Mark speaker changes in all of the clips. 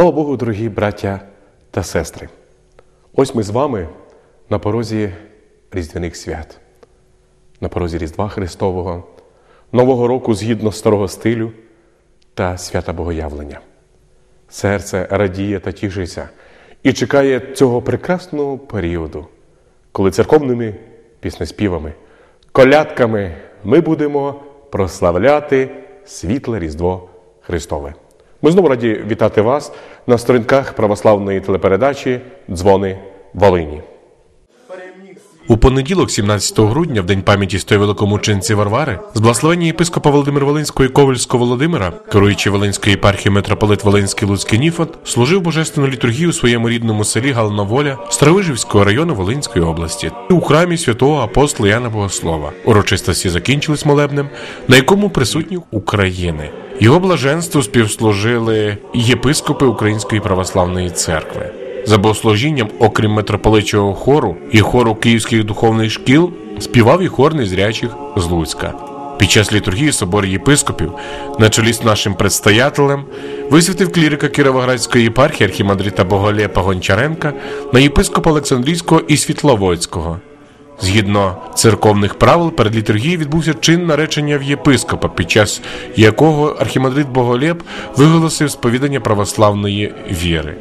Speaker 1: Слава Богу, дорогі браття та сестри! Ось ми з вами на порозі Різдвяних свят, на порозі Різдва Христового, Нового року згідно старого стилю та свята Богоявлення. Серце радіє та тішиться і чекає цього прекрасного періоду, коли церковними піснеспівами, колядками ми будемо прославляти світле Різдво Христове. Ми знову раді вітати вас на сторінках православної телепередачі Дзвони Волині. У понеділок, 17 грудня, в день пам'яті стої великомученці Варвари, з благословення єпископа Володимир Волинського і Ковальського Володимира, керуючи Волинської єпархії митрополит Волинський Луцький Ніфот, служив божественну літургію у своєму рідному селі Галноволя Старовижівського району Волинської області у храмі святого апостола Яна Богослова. Урочистості закінчились молебнем, на якому присутні України. Його блаженству співслужили єпископи Української православної церкви. За богослужінням, окрім митрополичого хору і хору київських духовних шкіл, співав і хор незрячих з Луцька. Під час літургії собор єпископів, на чолі з нашим предстоятелем, висвятив клірика Кіровоградської єпархії архімандрита Боголєпа Гончаренка на єпископа Олександрійського і Світловодського. Згідно церковних правил, перед літургією відбувся чин наречення в єпископа, під час якого архімандрит Боголєб виголосив сповідання православної віри.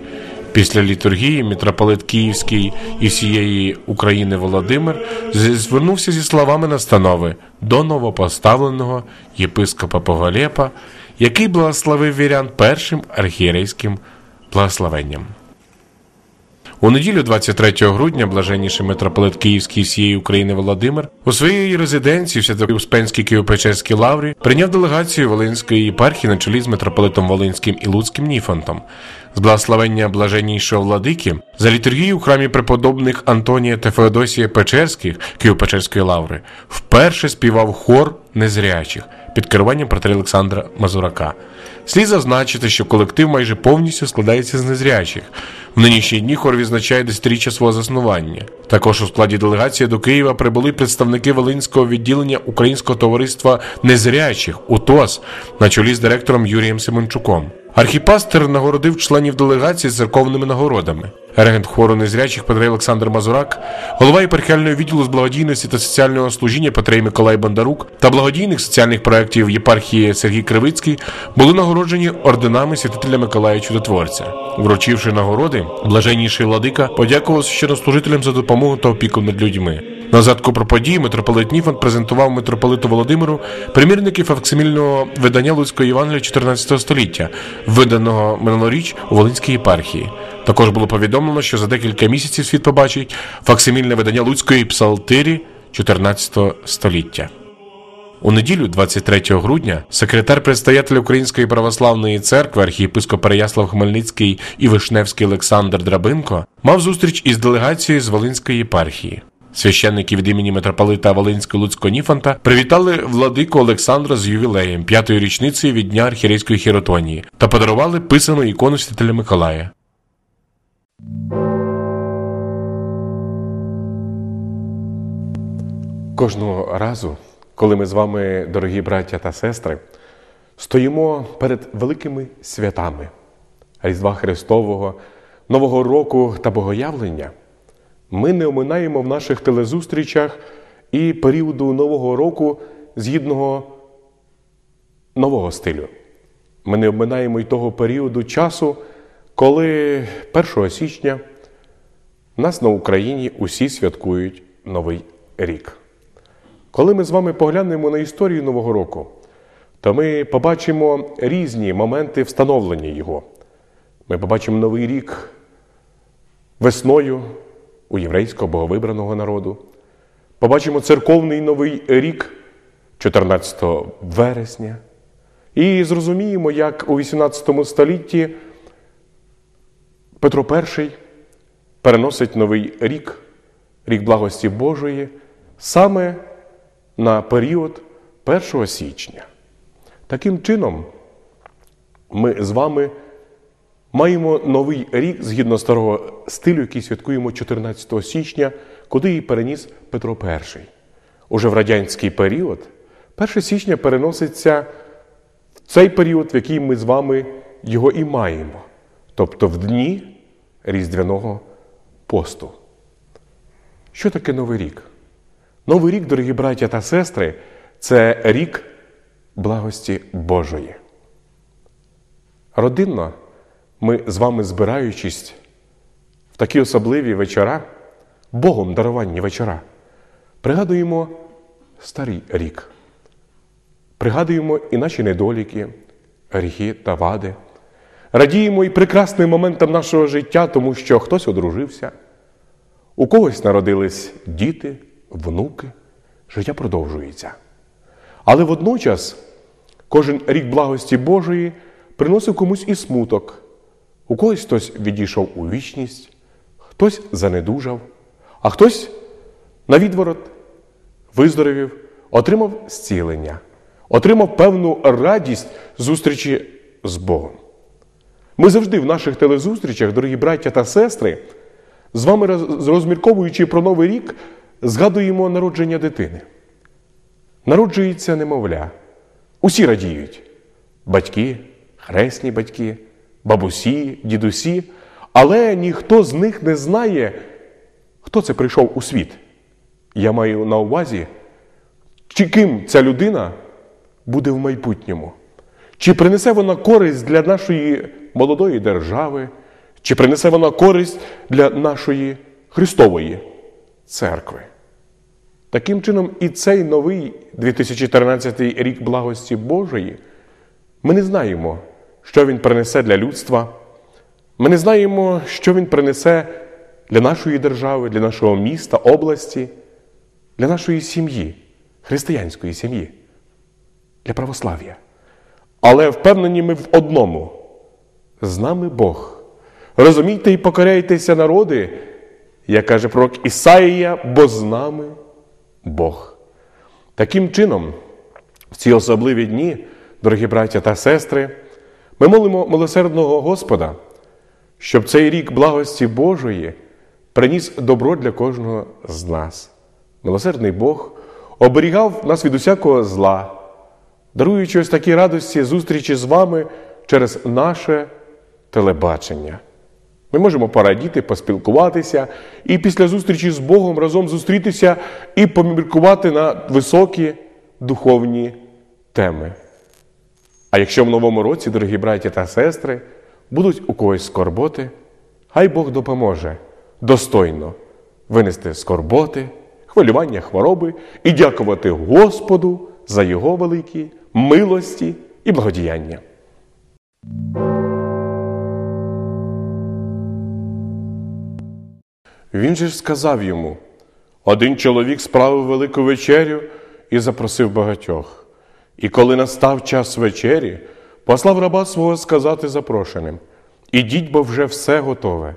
Speaker 1: Після літургії митрополит Київський і всієї України Володимир звернувся зі словами настанови до новопоставленого єпископа Поголєпа, який благословив вірян першим архієрейським благословенням. У неділю 23 грудня блаженніший митрополит Київський всієї України Володимир у своїй резиденції в Свято-Успенській Києво-Печерській лаврі прийняв делегацію Волинської єпархії на чолі з митрополитом Волинським і Луцьким Ніфонтом. З благословення блаженнішого владики за літургію у храмі преподобних Антонія та Феодосія Печерських Києво-Печерської лаври вперше співав хор незрячих під керуванням братера Олександра Мазурака. Слід зазначити, що колектив майже повністю складається з незрячих. В нинішні дні хор відзначає десятиріччя свого заснування. Також у складі делегації до Києва прибули представники Волинського відділення Українського товариства незрячих УТОС на чолі з директором Юрієм Семенчуком. Архіпастер нагородив членів делегації церковними нагородами. Регент хору незрячих Петрей Олександр Мазурак, голова єпархіального відділу з благодійності та соціального служіння Петрей Миколай Бондарук та благодійних соціальних проєктів єпархії Сергій Кривицький були нагороджені орденами святителя Миколая Чудотворця. Вручивши нагороди, блаженніший владика подякував священнослужителям за допомогу та опіку над людьми. На задку про події митрополит Ніфон презентував митрополиту Володимиру примірники факсимільного видання Луцького Євангелія 14 століття, виданого минулоріч у Волинській єпархії. Також було повідомлено, що за декілька місяців світ побачить факсимільне видання Луцької псалтирі 14 століття. У неділю, 23 грудня, секретар предстоятеля Української православної церкви, архієпископ Переяслав Хмельницький і Вишневський Олександр Драбинко мав зустріч із делегацією з Волинської єпархії. Священники від імені митрополита Волинського Луцького Ніфанта привітали владику Олександра з ювілеєм п'ятої річниці від дня архірейської хіротонії та подарували писану ікону святителя Миколая. Кожного разу, коли ми з вами, дорогі браття та сестри, стоїмо перед великими святами Різдва Христового, Нового року та Богоявлення, ми не оминаємо в наших телезустрічах і періоду Нового року згідного нового стилю. Ми не обминаємо й того періоду часу, коли 1 січня нас на Україні усі святкують Новий рік. Коли ми з вами поглянемо на історію Нового року, то ми побачимо різні моменти встановлення його. Ми побачимо Новий рік весною у єврейського боговибраного народу. Побачимо церковний Новий рік 14 вересня. І зрозуміємо, як у 18 столітті Петро І переносить новий рік, рік благості Божої, саме на період 1 січня. Таким чином, ми з вами маємо новий рік згідно старого стилю, який святкуємо 14 січня, куди її переніс Петро І. Уже в радянський період 1 січня переноситься в цей період, в який ми з вами його і маємо. тобто в дні Різдвяного посту. Що таке Новий рік? Новий рік, дорогі браття та сестри, це рік благості Божої. Родинно ми з вами збираючись в такі особливі вечора, Богом даровані вечора, пригадуємо старий рік, пригадуємо і наші недоліки, гріхи та вади, радіємо і прекрасним моментам нашого життя, тому що хтось одружився, у когось народились діти, внуки, життя продовжується. Але водночас кожен рік благості Божої приносив комусь і смуток. У когось хтось відійшов у вічність, хтось занедужав, а хтось на відворот виздоровів, отримав зцілення, отримав певну радість зустрічі з Богом. Ми завжди в наших телезустрічах, дорогі браття та сестри, з вами розмірковуючи про Новий рік, згадуємо народження дитини. Народжується немовля. Усі радіють батьки, хресні батьки, бабусі, дідусі, але ніхто з них не знає, хто це прийшов у світ. Я маю на увазі, чи ким ця людина буде в майбутньому. Чи принесе вона користь для нашої молодої держави, чи принесе вона користь для нашої Христової церкви? Таким чином, і цей новий 2013 рік благості Божої, ми не знаємо, що він принесе для людства. Ми не знаємо, що він принесе для нашої держави, для нашого міста, області, для нашої сім'ї, християнської сім'ї, для православ'я. Але впевнені ми в одному: з нами Бог. Розумійте і покоряйтеся, народи, як каже пророк Ісаїя, бо з нами Бог. Таким чином, в ці особливі дні, дорогі браття та сестри, ми молимо милосердного Господа, щоб цей рік благості Божої приніс добро для кожного з нас. Милосердний Бог оберігав нас від усякого зла, даруючи ось такі радості зустрічі з вами через наше телебачення. Ми можемо порадіти, поспілкуватися і після зустрічі з Богом разом зустрітися і поміркувати на високі духовні теми. А якщо в новому році, дорогі браті та сестри, будуть у когось скорботи, хай Бог допоможе достойно винести скорботи, хвилювання хвороби і дякувати Господу за Його великі милості і благодіяння. Він же ж сказав йому: один чоловік справив велику вечерю і запросив багатьох. І коли настав час вечері, послав раба свого сказати запрошеним: Ідіть, бо вже все готове.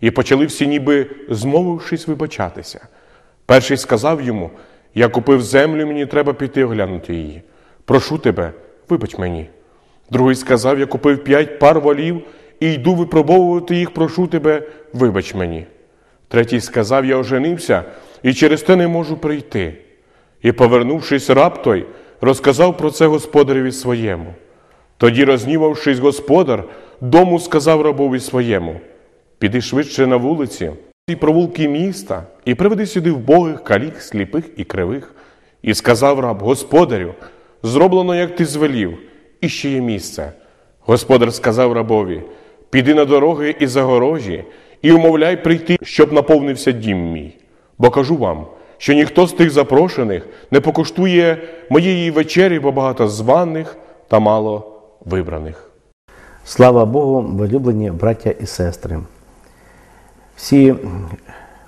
Speaker 1: І почали всі, ніби змовившись, вибачатися. Перший сказав йому: Я купив землю, мені треба піти оглянути її. Прошу тебе, вибач мені. Другий сказав: Я купив п'ять пар волів і йду випробовувати їх, прошу тебе, вибач мені. Третій сказав: Я оженився і через те не можу прийти. І, повернувшись раб той, розказав про це господареві своєму. Тоді, рознівавшись, господар, дому сказав рабові своєму: Піди швидше на вулиці і провулки міста, і приведи сюди вбогих, калік, сліпих і кривих. І сказав раб: Господарю, зроблено, як ти звелів, і ще є місце. Господар сказав рабові: Піди на дороги і загорожі, і умовляй прийти, щоб наповнився дім мій. Бо кажу вам, що ніхто з тих запрошених не покуштує моєї вечері, бо багато званих та мало вибраних.
Speaker 2: Слава Богу, влюблені браття і сестри. Всі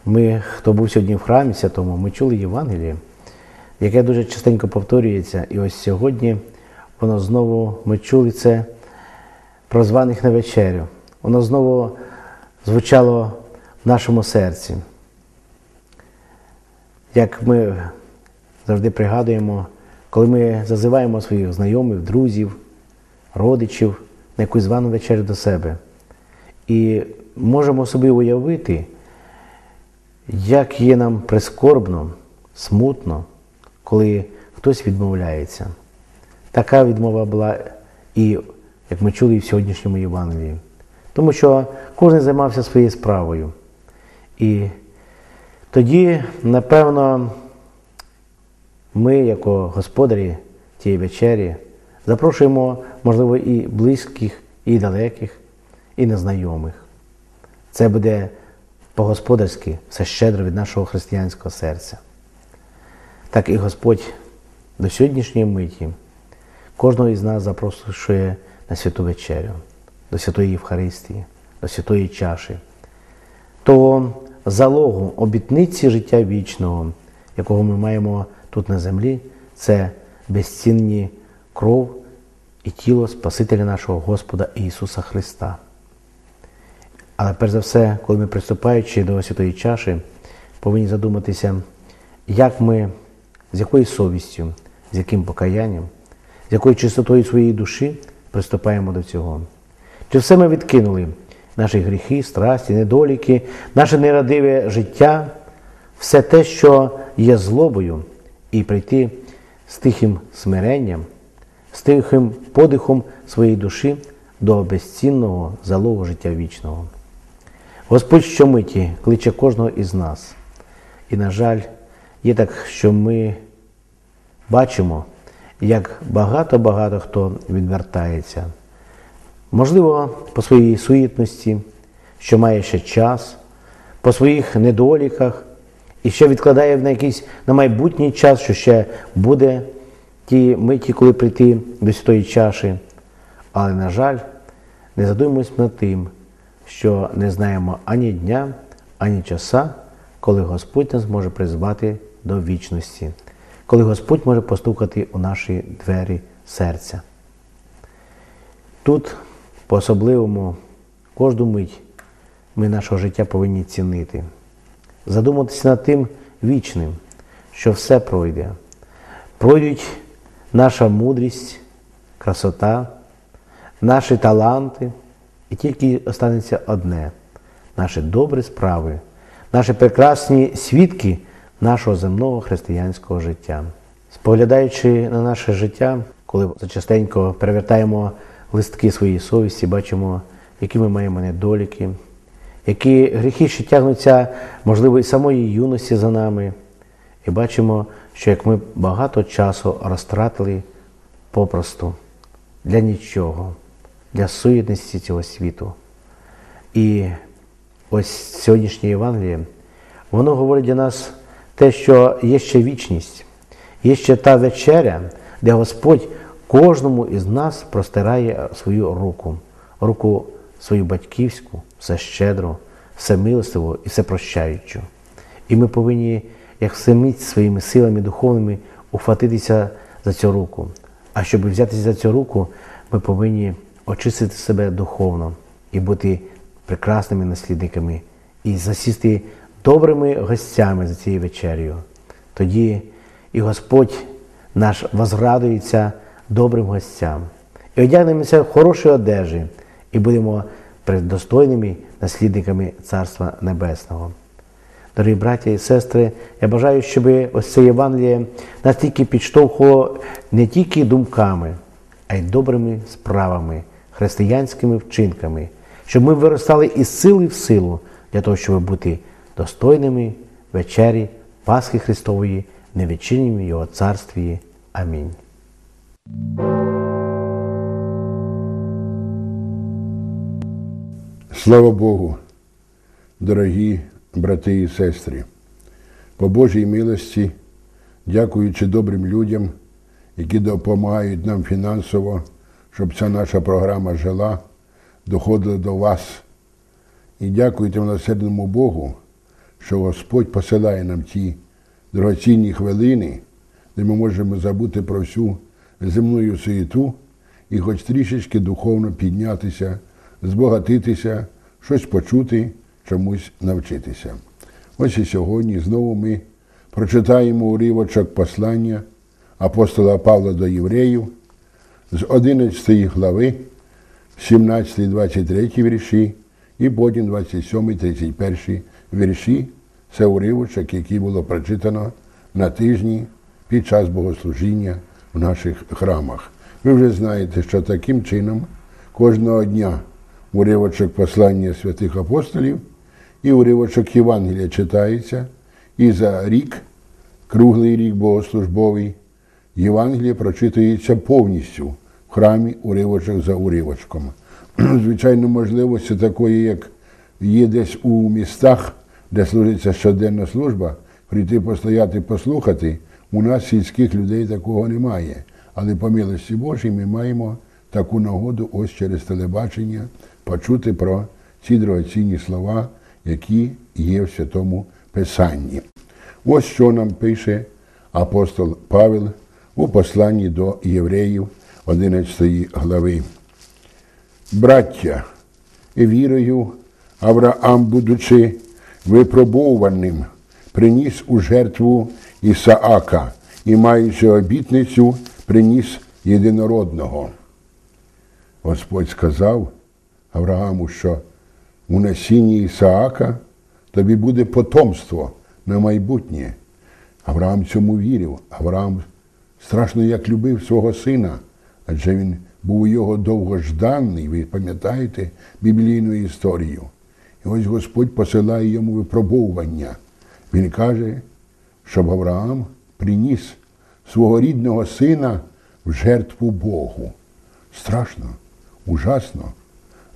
Speaker 2: ми, хто був сьогодні в храмі святому, ми чули Євангеліє, яке дуже частенько повторюється. І ось сьогодні воно знову ми чули це про званих на вечерю. Воно знову звучало в нашому серці. Як ми завжди пригадуємо, коли ми зазиваємо своїх знайомих, друзів, родичів на якусь звану вечерю до себе. І можемо собі уявити, як є нам прискорбно, смутно, коли хтось відмовляється. Така відмова була і, як ми чули і в сьогоднішньому Євангелії. Тому що кожен займався своєю справою. І тоді, напевно, ми, як господарі тієї вечері, запрошуємо, можливо, і близьких, і далеких, і незнайомих. Це буде по-господарськи все щедро від нашого християнського серця. Так і Господь до сьогоднішньої миті кожного із нас запрошує на святу вечерю, до святої Євхаристії, до святої чаші, того залогу обітниці життя вічного, якого ми маємо тут на землі, це безцінні кров і тіло Спасителя нашого Господа Ісуса Христа. Але перш за все, коли ми приступаючи до святої чаші, повинні задуматися, як ми, з якою совістю, з яким покаянням, з якою чистотою своєї душі приступаємо до цього. Чи все ми відкинули наші гріхи, страсті, недоліки, наше нерадиве життя, все те, що є злобою, і прийти з тихим смиренням, з тихим подихом своєї душі до безцінного залогу життя вічного. Господь щомиті кличе кожного із нас. І, на жаль, є так, що ми бачимо, як багато-багато хто відвертається. Можливо, по своїй суєтності, що має ще час, по своїх недоліках і ще відкладає на якийсь на майбутній час, що ще буде ті миті, коли прийти до святої чаші. Але, на жаль, не задумуємось над тим, що не знаємо ані дня, ані часа, коли Господь нас може призвати до вічності, коли Господь може постукати у наші двері серця. Тут, по-особливому, кожну мить ми нашого життя повинні цінити, задуматися над тим вічним, що все пройде. Пройдуть наша мудрість, красота, наші таланти. І тільки останеться одне наші добрі справи, наші прекрасні свідки нашого земного християнського життя. Споглядаючи на наше життя, коли зачастенько перевертаємо листки своєї совісті, бачимо, які ми маємо недоліки, які гріхи ще тягнуться, можливо, і самої юності за нами. І бачимо, що як ми багато часу розтратили попросту для нічого для суєтності цього світу. І ось сьогоднішнє Євангеліє, воно говорить для нас те, що є ще вічність, є ще та вечеря, де Господь кожному із нас простирає свою руку, руку свою батьківську, все щедро, все милостиву і все прощаючу. І ми повинні, як всеміць своїми силами духовними, ухватитися за цю руку. А щоб взятися за цю руку, ми повинні очистити себе духовно і бути прекрасними наслідниками, і засісти добрими гостями за цією вечерю. Тоді і Господь наш возрадується добрим гостям. І одягнемося в хороші одежі, і будемо предостойними наслідниками Царства Небесного. Дорогі браття і сестри, я бажаю, щоб ось це Євангеліє настільки підштовхувало не тільки думками, а й добрими справами християнськими вчинками, щоб ми виростали із сили в силу для того, щоб бути достойними вечері Пасхи Христової, невідчиннім Його царстві. Амінь.
Speaker 3: Слава Богу, дорогі брати і сестри, по Божій милості, дякуючи добрим людям, які допомагають нам фінансово щоб ця наша програма жила, доходила до вас. І дякуйте милосердному Богу, що Господь посилає нам ті дорогоцінні хвилини, де ми можемо забути про всю земну суєту і хоч трішечки духовно піднятися, збогатитися, щось почути, чомусь навчитися. Ось і сьогодні знову ми прочитаємо уривочок послання апостола Павла до євреїв з 11 глави, 17, 23 вірші, і потім 27, 31 вірші. Це уривочок, який було прочитано на тижні під час богослужіння в наших храмах. Ви вже знаєте, що таким чином кожного дня уривочок послання святих апостолів і уривочок Євангелія читається. І за рік, круглий рік богослужбовий, Євангеліє прочитується повністю в храмі уривочок за уривочком. Звичайно, можливості такої, як є десь у містах, де служиться щоденна служба, прийти постояти, послухати. У нас сільських людей такого немає. Але по милості Божій ми маємо таку нагоду ось через телебачення почути про ці дорогоцінні слова, які є в Святому Писанні. Ось що нам пише апостол Павел у посланні до євреїв 11 глави. Браття, вірою, Авраам, будучи випробованим, приніс у жертву Ісаака і, маючи обітницю, приніс єдинородного. Господь сказав Аврааму, що у насінні Ісаака тобі буде потомство на майбутнє. Авраам цьому вірив. Авраам страшно як любив свого сина, адже він був його довгожданий, ви пам'ятаєте біблійну історію. І ось Господь посилає йому випробовування. Він каже, щоб Авраам приніс свого рідного сина в жертву Богу. Страшно, ужасно.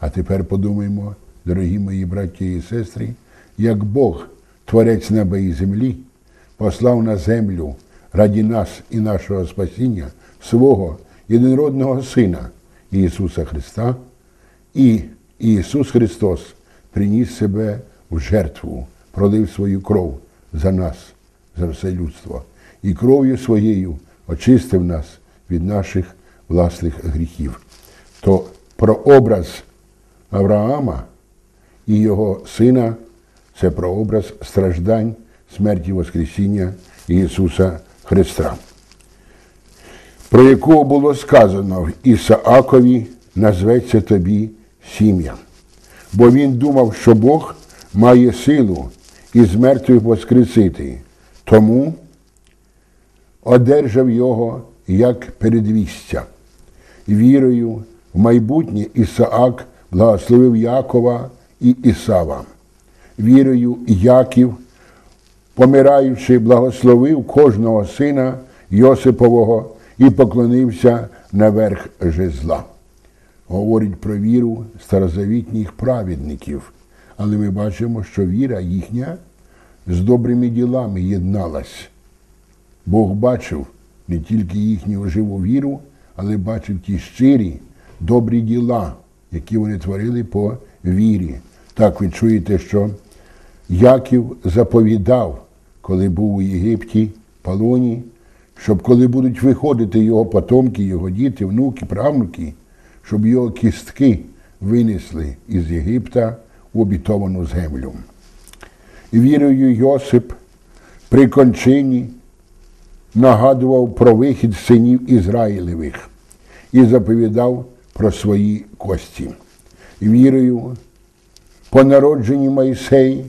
Speaker 3: А тепер подумаємо, дорогі мої браті і сестри, як Бог, Творець неба і землі, послав на землю раді нас і нашого спасіння свого єдинородного Сина Ісуса Христа, і Ісус Христос приніс себе в жертву, пролив свою кров за нас, за все людство, і кров'ю своєю очистив нас від наших власних гріхів. То прообраз Авраама і його сина це прообраз страждань, смерті Воскресіння Ісуса Христа, про якого було сказано Ісаакові назветься тобі сім'я. Бо він думав, що Бог має силу із мертвих воскресити, тому одержав його як передвістя. Вірою в майбутнє Ісаак благословив Якова і Ісава. Вірою Яків, помираючи, благословив кожного сина Йосипового і поклонився наверх жезла. Говорить про віру старозавітніх праведників, але ми бачимо, що віра їхня з добрими ділами єдналась. Бог бачив не тільки їхню живу віру, але бачив ті щирі, добрі діла, які вони творили по вірі. Так ви чуєте, що Яків заповідав, коли був у Єгипті полоні, щоб коли будуть виходити його потомки, його діти, внуки, правнуки, щоб його кістки винесли із Єгипта в обітовану землю. Вірою Йосип при кончині нагадував про вихід синів Ізраїлевих і заповідав про свої кості. Вірою, по народженні Майсей,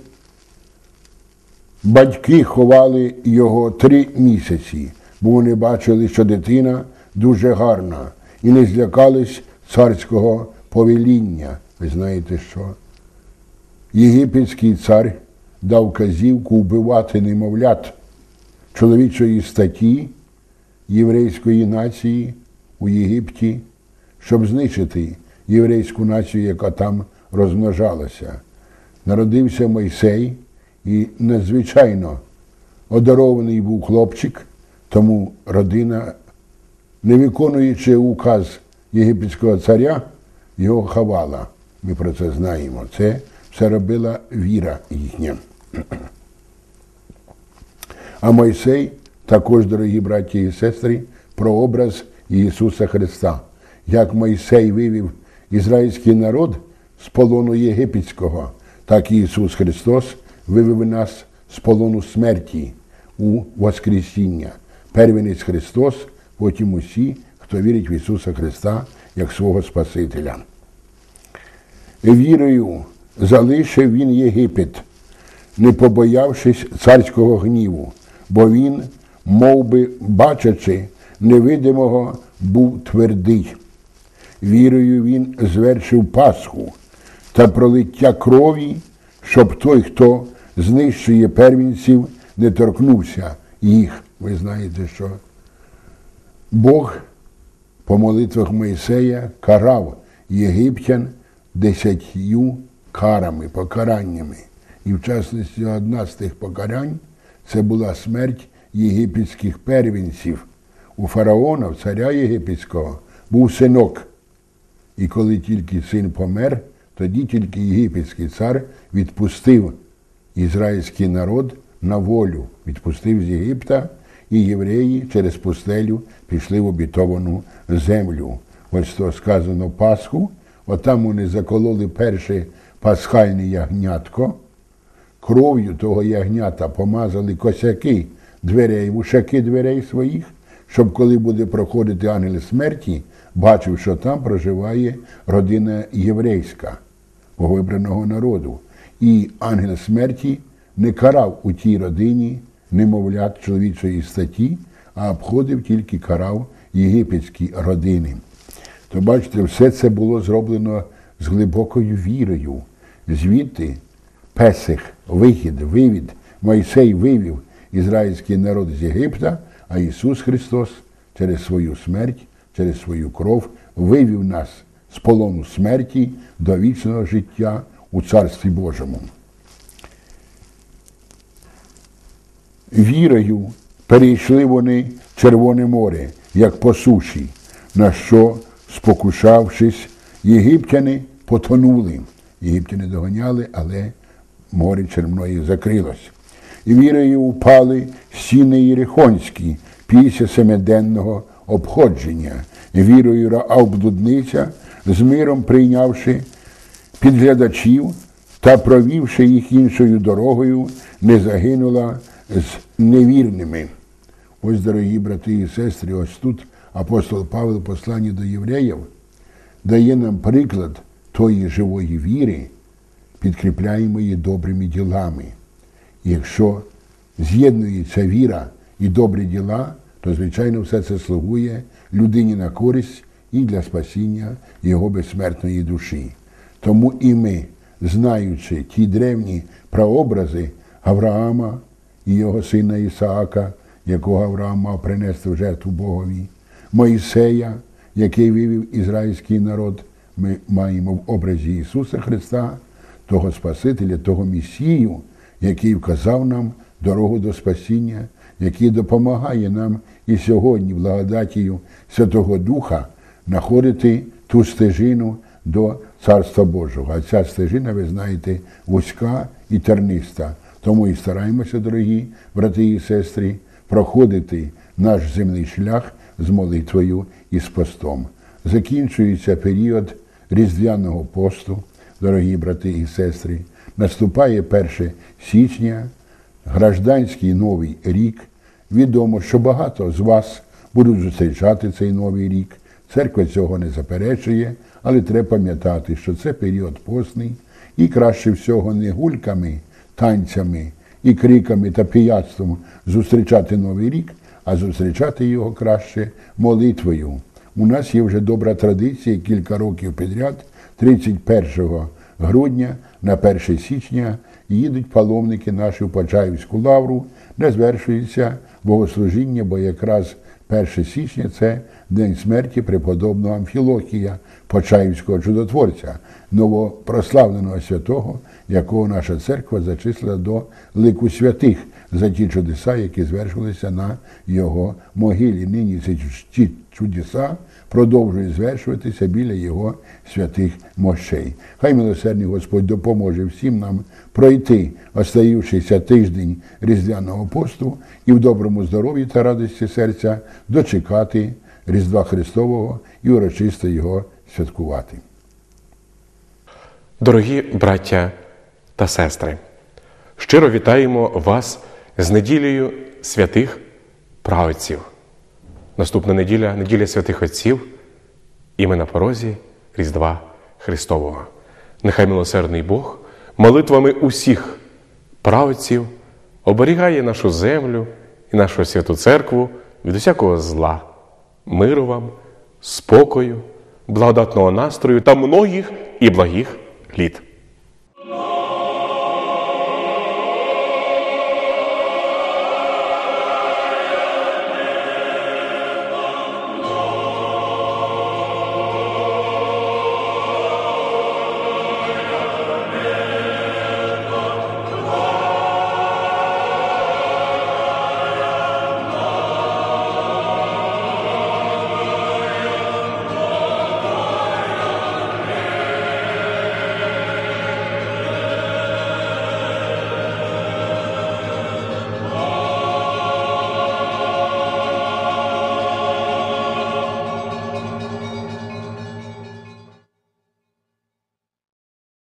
Speaker 3: батьки ховали його три місяці, бо вони бачили, що дитина дуже гарна, і не злякались царського повеління. Ви знаєте, що єгипетський цар дав казівку вбивати немовлят чоловічої статті єврейської нації у Єгипті, щоб знищити єврейську націю, яка там розмножалася. Народився Мойсей і надзвичайно одарований був хлопчик, тому родина, не виконуючи указ єгипетського царя, його ховала. Ми про це знаємо. Це все робила віра їхня. А Мойсей, також, дорогі браті і сестри, прообраз Ісуса Христа. Як Мойсей вивів ізраїльський народ з полону єгипетського, так і Ісус Христос вивів нас з полону смерті у Воскресіння. Первенець Христос, потім усі, хто вірить в Ісуса Христа як свого Спасителя. Вірою залишив він Єгипет, не побоявшись царського гніву, бо він, мов би, бачачи невидимого, був твердий. Вірою він звершив Пасху та пролиття крові, щоб той, хто знищує первінців, не торкнувся їх. Ви знаєте, що Бог по молитвах Моїсея карав єгиптян десятью карами, покараннями. І в частності одна з тих покарань це була смерть єгипетських первенців. У фараона, в царя єгипетського, був синок. І коли тільки син помер, тоді тільки єгипетський цар відпустив ізраїльський народ на волю, відпустив з Єгипта, і євреї через пустелю пішли в обітовану землю. Ось то сказано Пасху, отам вони закололи перше пасхальне ягнятко, кров'ю того ягнята помазали косяки дверей, вушаки дверей своїх, щоб коли буде проходити ангел смерті, бачив, що там проживає родина єврейська, вибраного народу. І ангел смерті не карав у тій родині немовлят чоловічої статті, а обходив тільки карав єгипетські родини. То бачите, все це було зроблено з глибокою вірою. Звідти Песих, вихід, вивід, Мойсей вивів ізраїльський народ з Єгипта, а Ісус Христос через свою смерть, через свою кров вивів нас з полону смерті до вічного життя у Царстві Божому. Вірою перейшли вони Червоне море, як по суші, на що, спокушавшись, єгиптяни потонули. Єгиптяни доганяли, але море Червної закрилось. І вірою упали стіни Єрихонські після семиденного обходження. І вірою Раав блудниця, з миром прийнявши підглядачів та провівши їх іншою дорогою, не загинула з невірними. Ось, дорогі брати і сестри, ось тут апостол Павло, посланні до євреїв, дає нам приклад тої живої віри, підкріпляємо її добрими ділами. Якщо з'єднується віра і добрі діла, то, звичайно, все це слугує людині на користь і для спасіння його безсмертної душі. Тому і ми, знаючи ті древні прообрази Авраама і його сина Ісаака, якого Авраам мав принести в жертву Богові, Моїсея, який вивів ізраїльський народ, ми маємо в образі Ісуса Христа, того Спасителя, того Месію, який вказав нам дорогу до спасіння, який допомагає нам і сьогодні, благодатію Святого Духа, знаходити ту стежину до Царства Божого. А ця стежина, ви знаєте, вузька і терниста. Тому і стараємося, дорогі брати і сестри, проходити наш земний шлях з молитвою і з постом. Закінчується період Різдвяного посту, дорогі брати і сестри. Наступає 1 січня, гражданський новий рік. Відомо, що багато з вас будуть зустрічати цей новий рік. Церква цього не заперечує, але треба пам'ятати, що це період постний і краще всього не гульками, танцями і криками та пияцтвом зустрічати новий рік, а зустрічати його краще молитвою. У нас є вже добра традиція кілька років підряд, 31 грудня на 1 січня їдуть паломники наші в Почаївську лавру, де звершується богослужіння, бо якраз 1 січня це день смерті преподобного Амфілокія, Почаївського чудотворця, новопрославленого святого, якого наша церква зачислила до лику святих за ті чудеса, які звершилися на його могилі. Нині ці чудеса продовжують звершуватися біля його святих мощей. Хай милосердний Господь допоможе всім нам пройти остаючийся тиждень Різдвяного посту і в доброму здоров'ї та радості серця дочекати Різдва Христового і урочисто його святкувати.
Speaker 1: Дорогі браття та сестри, щиро вітаємо вас з неділею святих праведців. Наступна неділя неділя святих Отців, і ми на порозі Різдва Христового. Нехай милосердний Бог молитвами усіх праведців оберігає нашу землю і нашу святу церкву від усякого зла, миру вам, спокою, благодатного настрою та многих і благих літ.